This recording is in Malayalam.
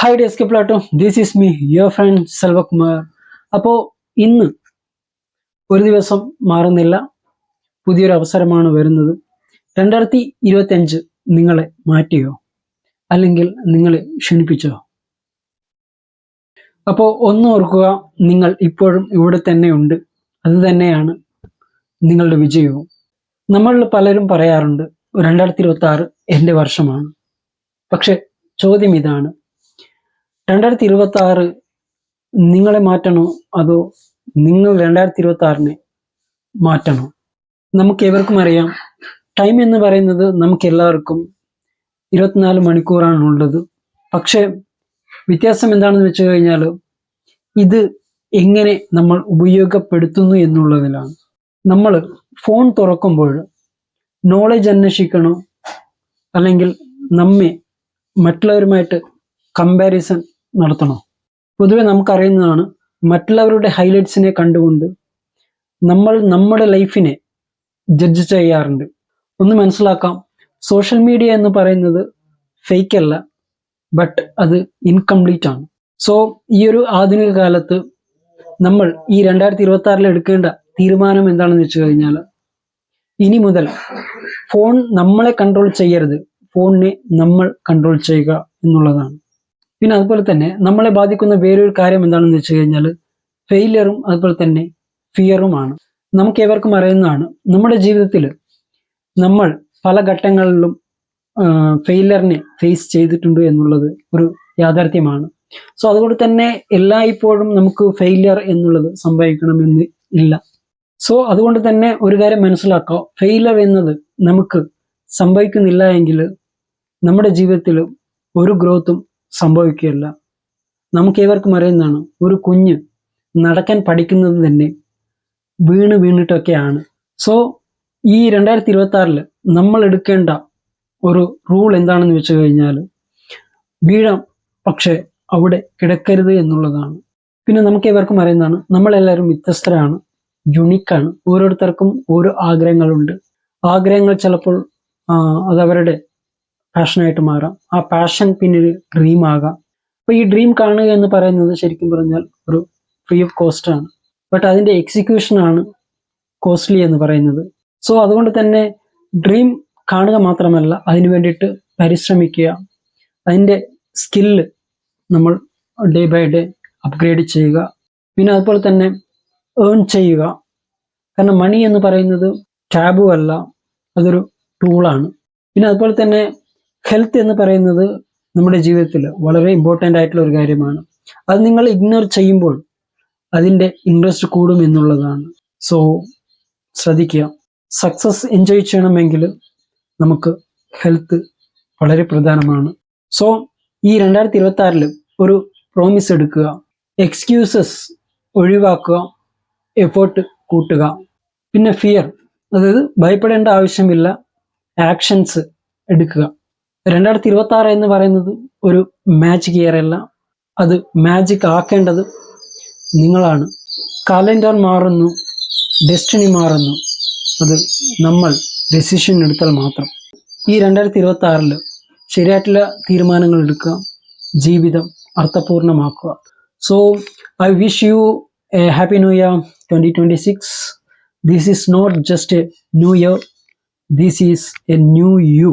Hi desk Plato this is me your friend Selvakumar അപ്പോൾ ഇന്ന് ഒരു ദിവസം മാറുന്നില്ല. പുതിയൊരു അവസരമാണ് വരുന്നത്. രണ്ടായിരത്തി ഇരുപത്തഞ്ച് നിങ്ങളെ മാറ്റിയോ? അല്ലെങ്കിൽ നിങ്ങളെ ക്ഷണിപ്പിച്ചോ? അപ്പോൾ ഒന്ന് ഓർക്കുക നിങ്ങൾ ഇപ്പോഴും ഇവിടെ തന്നെ ഉണ്ട്. അത് തന്നെയാണ് നിങ്ങളുടെ വിജയവും. നമ്മൾ പലരും പറയാറുണ്ട് രണ്ടായിരത്തി ഇരുപത്തി ആറ് എന്റെ വർഷമാണ്. പക്ഷെ ചോദ്യം ഇതാണ് രണ്ടായിരത്തി ഇരുപത്തി ആറ് നിങ്ങളെ മാറ്റണോ? അതോ നിങ്ങൾ രണ്ടായിരത്തി ഇരുപത്തി ആറിനെ മാറ്റണോ? നമുക്ക് ഏവർക്കും അറിയാം. ടൈം എന്ന് പറയുന്നത് നമുക്ക് എല്ലാവർക്കും ഇരുപത്തിനാല് മണിക്കൂറാണ് ഉള്ളത്. പക്ഷേ വ്യത്യാസം എന്താണെന്ന് വെച്ച് കഴിഞ്ഞാൽ ഇത് എങ്ങനെ നമ്മൾ ഉപയോഗപ്പെടുത്തുന്നു എന്നുള്ളതിലാണ്. നമ്മൾ ഫോൺ തുറക്കുമ്പോൾ നോളജ് അന്വേഷിക്കണോ? അല്ലെങ്കിൽ നമ്മെ മറ്റുള്ളവരുമായിട്ട് കമ്പാരിസൺ നടത്തണോ. പൊതുവെ നമുക്കറിയുന്നതാണ് മറ്റുള്ളവരുടെ ഹൈലൈറ്റ്സിനെ കണ്ടുകൊണ്ട് നമ്മൾ നമ്മുടെ ലൈഫിനെ ജഡ്ജ് ചെയ്യാറുണ്ട്. ഒന്ന് മനസ്സിലാക്കാം. സോഷ്യൽ മീഡിയ എന്ന് പറയുന്നത് ഫേക്ക് അല്ല ബട്ട് അത് ഇൻകംപ്ലീറ്റ് ആണ്. സോ ഈ ഒരു ആധുനിക കാലത്ത് നമ്മൾ ഈ രണ്ടായിരത്തി ഇരുപത്തി ആറിൽ എടുക്കേണ്ട തീരുമാനം എന്താണെന്ന് വെച്ച് കഴിഞ്ഞാൽ ഇനി മുതൽ ഫോൺ നമ്മളെ കൺട്രോൾ ചെയ്യരുത്. ഫോണിനെ നമ്മൾ കൺട്രോൾ ചെയ്യുക എന്നുള്ളതാണ്. പിന്നെ അതുപോലെ തന്നെ നമ്മളെ ബാധിക്കുന്ന വേറൊരു കാര്യം എന്താണെന്ന് വെച്ച് കഴിഞ്ഞാൽ ഫെയിലിയറും അതുപോലെ തന്നെ ഫിയറുമാണ് നമുക്ക് ഏവർക്കും അറിയുന്നതാണ് നമ്മുടെ ജീവിതത്തിൽ നമ്മൾ പല ഘട്ടങ്ങളിലും ഫെയിലറിനെ ഫേസ് ചെയ്തിട്ടുണ്ട് എന്നുള്ളത് ഒരു യാഥാർത്ഥ്യമാണ്. സോ അതുകൊണ്ട് തന്നെ എല്ലായ്പ്പോഴും നമുക്ക് ഫെയിലിയർ എന്നുള്ളത് സംഭവിക്കണമെന്ന് ഇല്ല. സോ അതുകൊണ്ട് തന്നെ ഒരു കാര്യം മനസ്സിലാക്കാം. ഫെയിലർ എന്നത് നമുക്ക് സംഭവിക്കുന്നില്ല എങ്കിൽ നമ്മുടെ ജീവിതത്തിൽ ഒരു ഗ്രോത്തും സംഭവിക്കുകയില്ല. നമുക്ക് ഏവർക്കും അറിയുന്നതാണ് ഒരു കുഞ്ഞ് നടക്കാൻ പഠിക്കുന്നത് തന്നെ വീണ് വീണിട്ടൊക്കെയാണ്. സോ ഈ രണ്ടായിരത്തി ഇരുപത്തി ആറിൽ നമ്മൾ എടുക്കേണ്ട ഒരു റൂൾ എന്താണെന്ന് വെച്ച് കഴിഞ്ഞാൽ വീഴാം പക്ഷെ അവിടെ കിടക്കരുത് എന്നുള്ളതാണ്. പിന്നെ നമുക്ക് ഏവർക്കും അറിയുന്നതാണ് നമ്മളെല്ലാവരും വ്യത്യസ്തരാണ് യുണീക്കാണ് ഓരോരുത്തർക്കും ഓരോ ആഗ്രഹങ്ങളുണ്ട്. ആഗ്രഹങ്ങൾ ചിലപ്പോൾ ആ, അത് അവരുടെ പാഷനായിട്ട് മാറാം. ആ പാഷൻ പിന്നൊരു ഡ്രീം ആകാം. അപ്പൊ ഈ ഡ്രീം കാണുക എന്ന് പറയുന്നത് ശരിക്കും പറഞ്ഞാൽ ഒരു ഫ്രീ ഓഫ് കോസ്റ്റ് ആണ്. ബട്ട് അതിന്റെ എക്സിക്യൂഷൻ ആണ് കോസ്റ്റ്ലി എന്ന് പറയുന്നത്. സോ അതുകൊണ്ട് തന്നെ ഡ്രീം കാണുക മാത്രമല്ല അതിനു വേണ്ടിയിട്ട് പരിശ്രമിക്കുക. അതിന്റെ സ്കില്ല് നമ്മൾ ഡേ ബൈ ഡേ അപ്ഗ്രേഡ് ചെയ്യുക. പിന്നെ അതുപോലെ തന്നെ ഏൺ ചെയ്യുക. കാരണം മണി എന്ന് പറയുന്നത് ടാബു അല്ല. അതൊരു ടൂളാണ് പിന്നെ അതുപോലെ തന്നെ ഹെൽത്ത് എന്ന് പറയുന്നത് നമ്മുടെ ജീവിതത്തിൽ വളരെ ഇമ്പോർട്ടന്റ് ആയിട്ടുള്ള ഒരു കാര്യമാണ്. അത് നിങ്ങൾ ഇഗ്നോർ ചെയ്യുമ്പോൾ അതിന്റെ ഇൻട്രസ്റ്റ് കൂടും എന്നുള്ളതാണ്. സോ ശ്രദ്ധിക്കുക. സക്സസ് എൻജോയ് ചെയ്യണമെങ്കിൽ നമുക്ക് ഹെൽത്ത് വളരെ പ്രധാനമാണ്. സോ ഈ രണ്ടായിരത്തി ഇരുപത്തി ആറിൽ ഒരു പ്രോമിസ് എടുക്കുക. എക്സ്ക്യൂസസ് ഒഴിവാക്കുക. എഫേർട്ട് കൂട്ടുക. പിന്നെ ഫിയർ അതായത് ഭയപ്പെടേണ്ട ആവശ്യമില്ല. ആക്ഷൻസ് എടുക്കുക. രണ്ടായിരത്തി ഇരുപത്തി ആറ് എന്ന് പറയുന്നത് ഒരു മാജിക് ഇയർ അല്ല. അത് മാജിക് ആക്കേണ്ടത് നിങ്ങളാണ്. കലണ്ടർ മാറുന്നു ഡെസ്റ്റിനി മാറുന്നു. അത് നമ്മൾ ഡെസിഷൻ എടുത്താൽ മാത്രം. ഈ രണ്ടായിരത്തി ഇരുപത്തി ആറിൽ ശരിയായിട്ടുള്ള തീരുമാനങ്ങൾ എടുക്കുക ജീവിതം അർത്ഥപൂർണമാക്കുക. So I wish you a happy new year twenty twenty six this is not just a new year this is a new you